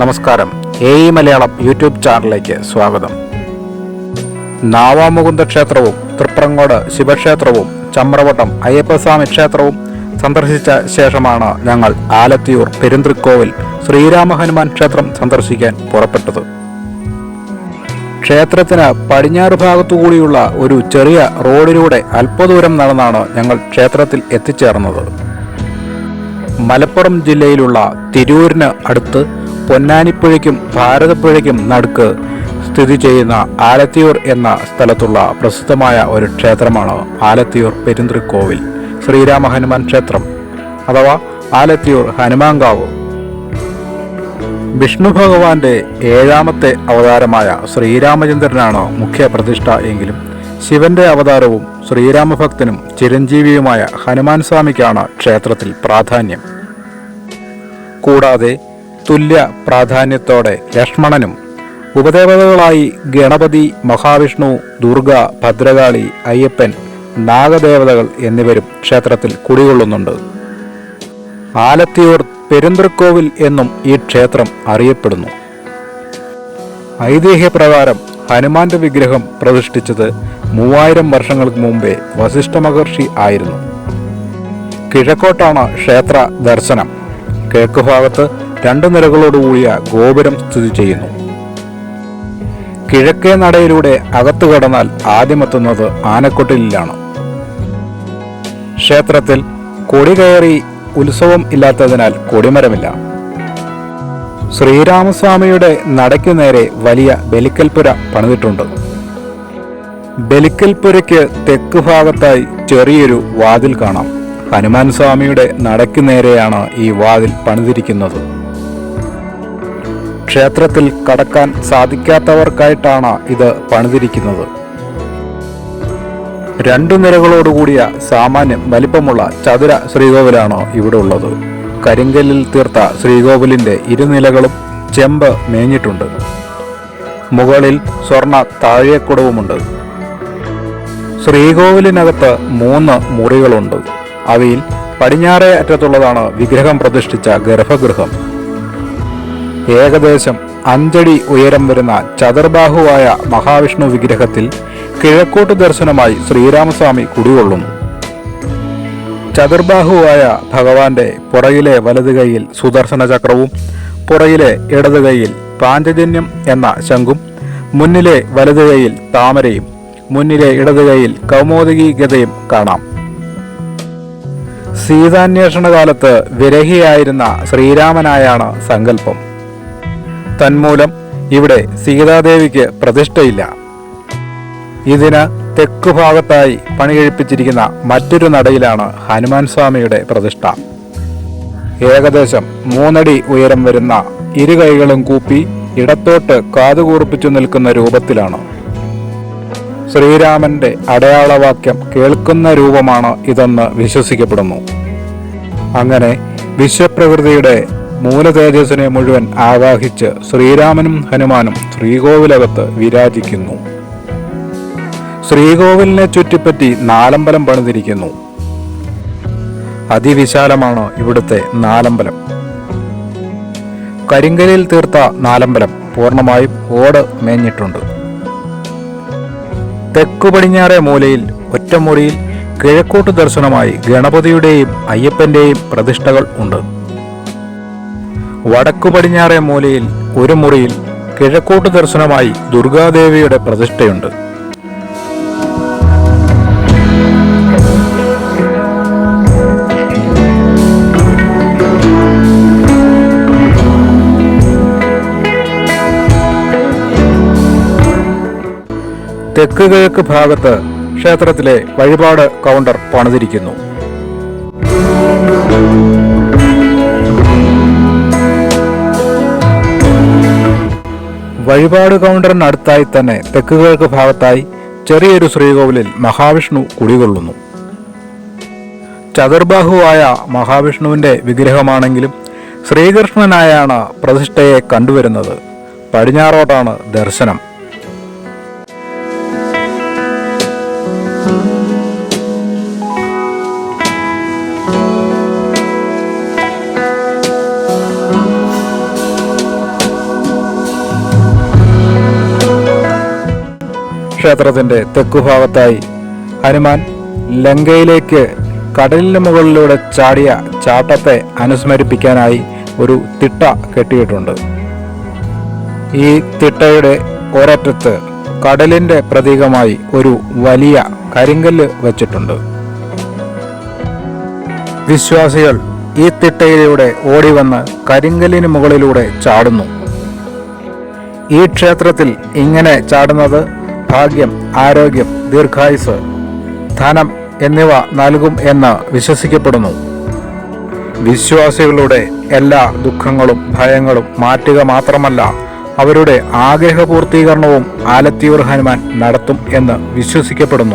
നമസ്കാരം. A E Malayalam YouTube ചാനലിലേക്ക് സ്വാഗതം. നാവാമുകുന്ദ ക്ഷേത്രവും തൃപ്രങ്ങോട് ശിവക്ഷേത്രവും ചമ്രവട്ടം അയ്യപ്പസ്വാമി ക്ഷേത്രവും സന്ദർശിച്ച ശേഷമാണ് ഞങ്ങൾ ആലത്തിയൂർ പെരുന്തൃക്കോവിൽ ശ്രീരാമ ഹനുമാൻ ക്ഷേത്രം സന്ദർശിക്കാൻ പുറപ്പെട്ടത്. ക്ഷേത്രത്തിന് പടിഞ്ഞാറ് ഭാഗത്തുകൂടിയുള്ള ഒരു ചെറിയ റോഡിലൂടെ അല്പദൂരം നടന്നാണ് ഞങ്ങൾ ക്ഷേത്രത്തിൽ എത്തിച്ചേർന്നത്. മലപ്പുറം ജില്ലയിലുള്ള തിരൂരിന് അടുത്ത് പൊന്നാനിപ്പുഴയ്ക്കും ഭാരതപ്പുഴയ്ക്കും നടുക്ക് സ്ഥിതി ചെയ്യുന്ന ആലത്തിയൂർ എന്ന സ്ഥലത്തുള്ള പ്രസിദ്ധമായ ഒരു ക്ഷേത്രമാണ് ആലത്തിയൂർ പെരുന്തൃക്കോവിൽ ശ്രീരാമ ഹനുമാൻ ക്ഷേത്രം അഥവാ ആലത്തിയൂർ ഹനുമാങ്കാവ് വിഷ്ണു ഭഗവാന്റെ ഏഴാമത്തെ അവതാരമായ ശ്രീരാമചന്ദ്രനാണ് മുഖ്യ പ്രതിഷ്ഠ എങ്കിലും ശിവന്റെ അവതാരവും ശ്രീരാമഭക്തനും ചിരഞ്ജീവിയുമായ ഹനുമാൻ സ്വാമിക്കാണ് ക്ഷേത്രത്തിൽ പ്രാധാന്യം. കൂടാതെ തുല്യ പ്രാധാന്യത്തോടെ ലക്ഷ്മണനും ഉപദേവതകളായി ഗണപതി മഹാവിഷ്ണു ദുർഗ ഭദ്രകാളി അയ്യപ്പൻ നാഗദേവതകൾ എന്നിവരും ക്ഷേത്രത്തിൽ കുടികൊള്ളുന്നുണ്ട്. ആലത്തിയൂർ പെരുന്തൃക്കോവിൽ എന്നും ഈ ക്ഷേത്രം അറിയപ്പെടുന്നു. ഐതിഹ്യപ്രകാരം ഹനുമാന്റെ വിഗ്രഹം പ്രതിഷ്ഠിച്ചത് മൂവായിരം വർഷങ്ങൾക്ക് മുമ്പേ വസിഷ്ഠ മഹർഷി ആയിരുന്നു. കിഴക്കോട്ടാണ് ക്ഷേത്ര ദർശനം. കിഴക്ക് ഭാഗത്ത് രണ്ട് നിലകളോടുകൂടിയ ഗോപുരം സ്ഥിതി ചെയ്യുന്നു. കിഴക്കേ നടയിലൂടെ അകത്തു കടന്നാൽ ആദ്യമെത്തുന്നത് ആനക്കൊട്ടിലാണ് ക്ഷേത്രത്തിൽ കൊടി കയറി ഉത്സവം ഇല്ലാത്തതിനാൽ കൊടിമരമില്ല. ശ്രീരാമസ്വാമിയുടെ നടയ്ക്കു നേരെ വലിയ ബലിക്കൽപ്പുര പണിതിട്ടുണ്ട്. ബലിക്കൽപ്പുരയ്ക്ക് തെക്ക് ഭാഗത്തായി ചെറിയൊരു വാതിൽ കാണാം. ഹനുമാൻ സ്വാമിയുടെ നടയ്ക്കു നേരെയാണ് ഈ വാതിൽ പണിതിരിക്കുന്നത്. ക്ഷേത്രത്തിൽ കടക്കാൻ സാധിക്കാത്തവർക്കായിട്ടാണ് ഇത് പണിതിരിക്കുന്നത്. രണ്ടു നിരകളോടുകൂടിയ സാമാന്യം വലിപ്പമുള്ള ചതുര ശ്രീകോവിലാണ് ഇവിടെ ഉള്ളത്. കരിങ്കല്ലിൽ തീർത്ത ശ്രീകോവിലിന്റെ ഇരുനിലകളും ചെമ്പ് മേഞ്ഞിട്ടുണ്ട്. മുകളിൽ സ്വർണ താഴേക്കുടവുമുണ്ട്. ശ്രീകോവിലിനകത്ത് മൂന്ന് മുറികളുണ്ട്. അവയിൽ പടിഞ്ഞാറേ അറ്റത്തുള്ളതാണ് വിഗ്രഹം പ്രതിഷ്ഠിച്ച ഗർഭഗൃഹം. ഏകദേശം അഞ്ചടി ഉയരം വരുന്ന ചതുർബാഹുവായ മഹാവിഷ്ണു വിഗ്രഹത്തിൽ കിഴക്കോട്ട് ദർശനമായി ശ്രീരാമസ്വാമി കുടികൊള്ളുന്നു. ചതുർബാഹുവായ ഭഗവാന്റെ പുറയിലെ വലത് കൈയിൽ സുദർശന ചക്രവും പുറയിലെ ഇടത് കൈയിൽ പാഞ്ചജന്യം എന്ന ശംഖും മുന്നിലെ വലത് കൈയിൽ താമരയും മുന്നിലെ ഇടത് കൈയിൽ കൗമോദകി ഗതയും കാണാം. സീതാന്വേഷണ കാലത്ത് വിരഹിയായിരുന്ന ശ്രീരാമനായാണ് സങ്കല്പം. തന്മൂലം ഇവിടെ സീതാദേവിക്ക് പ്രതിഷ്ഠയില്ല. ഇതിന് തെക്കു ഭാഗത്തായി പണി കഴിപ്പിച്ചിരിക്കുന്ന മറ്റൊരു നടയിലാണ് ഹനുമാൻ സ്വാമിയുടെ പ്രതിഷ്ഠ. ഏകദേശം മൂന്നടി ഉയരം വരുന്ന ഇരു കൈകളും കൂപ്പി ഇടത്തോട്ട് കാതുകൂർപ്പിച്ചു നിൽക്കുന്ന രൂപത്തിലാണ്. ശ്രീരാമന്റെ അടയാളവാക്യം കേൾക്കുന്ന രൂപമാണ് ഇതെന്ന് വിശ്വസിക്കപ്പെടുന്നു. അങ്ങനെ വിശ്വപ്രകൃതിയുടെ മൂലതേജസ്സിനെ മുഴുവൻ ആവാഹിച്ച് ശ്രീരാമനും ഹനുമാനും ശ്രീകോവിലകത്ത് വിരാജിക്കുന്നു. ശ്രീകോവിലിനെ ചുറ്റിപ്പറ്റി നാലമ്പലം പണിതിരിക്കുന്നു. അതിവിശാലമാണ് ഇവിടുത്തെ നാലമ്പലം. കരിങ്കലിൽ തീർത്ത നാലമ്പലം പൂർണമായും ഓട് മേഞ്ഞിട്ടുണ്ട്. തെക്കു പടിഞ്ഞാറെ മൂലയിൽ ഒറ്റമുറിയിൽ കിഴക്കോട്ട് ദർശനമായി ഗണപതിയുടെയും അയ്യപ്പന്റെയും പ്രതിഷ്ഠകൾ ഉണ്ട്. വടക്കു പടിഞ്ഞാറേ മൂലയിൽ ഒരു മുറിയിൽ കിഴക്കോട്ട് ദർശനമായി ദുർഗാദേവിയുടെ പ്രതിഷ്ഠയുണ്ട്. തെക്ക് കിഴക്ക് ഭാഗത്ത് ക്ഷേത്രത്തിലെ വഴിപാട് കൗണ്ടർ പണിതിരിക്കുന്നു. വഴിപാട് കൗണ്ടറിനടുത്തായി തന്നെ തെക്ക് കിഴക്ക് ഭാഗത്തായി ചെറിയൊരു ശ്രീകോവിലിൽ മഹാവിഷ്ണു കുടികൊള്ളുന്നു. ചതുർബാഹുവായ മഹാവിഷ്ണുവിന്റെ വിഗ്രഹമാണെങ്കിലും ശ്രീകൃഷ്ണനായാണ് പ്രതിഷ്ഠയെ കണ്ടുവരുന്നത്. പടിഞ്ഞാറോട്ടാണ് ദർശനം. ക്ഷേത്രത്തിന്റെ തെക്കുഭാഗത്തായി ഹനുമാൻ ലങ്കയിലേക്ക് കടലിന് മുകളിലൂടെ ചാടിയ ചാട്ടത്തെ അനുസ്മരിപ്പിക്കാനായി ഒരു തിട്ട കെട്ടിയിട്ടുണ്ട്. ഈ തിട്ടയുടെ ഒരറ്റത്ത് കടലിന്റെ പ്രതീകമായി ഒരു വലിയ കരിങ്കല്ല് വച്ചിട്ടുണ്ട്. വിശ്വാസികൾ ഈ തിട്ടയിലൂടെ ഓടി വന്ന് കരിങ്കല്ലിന് മുകളിലൂടെ ചാടുന്നു. ഈ ക്ഷേത്രത്തിൽ ഇങ്ങനെ ചാടുന്നത് ഭാഗ്യം ആരോഗ്യം ദീർഘായുസ് ധനം എന്നിവ നൽകും എന്ന് വിശ്വസിക്കപ്പെടുന്നു. വിശ്വാസികളുടെ എല്ലാ ദുഃഖങ്ങളും ഭയങ്ങളും മാറ്റുക മാത്രമല്ല അവരുടെ ആഗ്രഹപൂർത്തീകരണവും ആലത്തിയൂർ ഹനുമാൻ നടത്തും എന്ന് വിശ്വസിക്കപ്പെടുന്നു.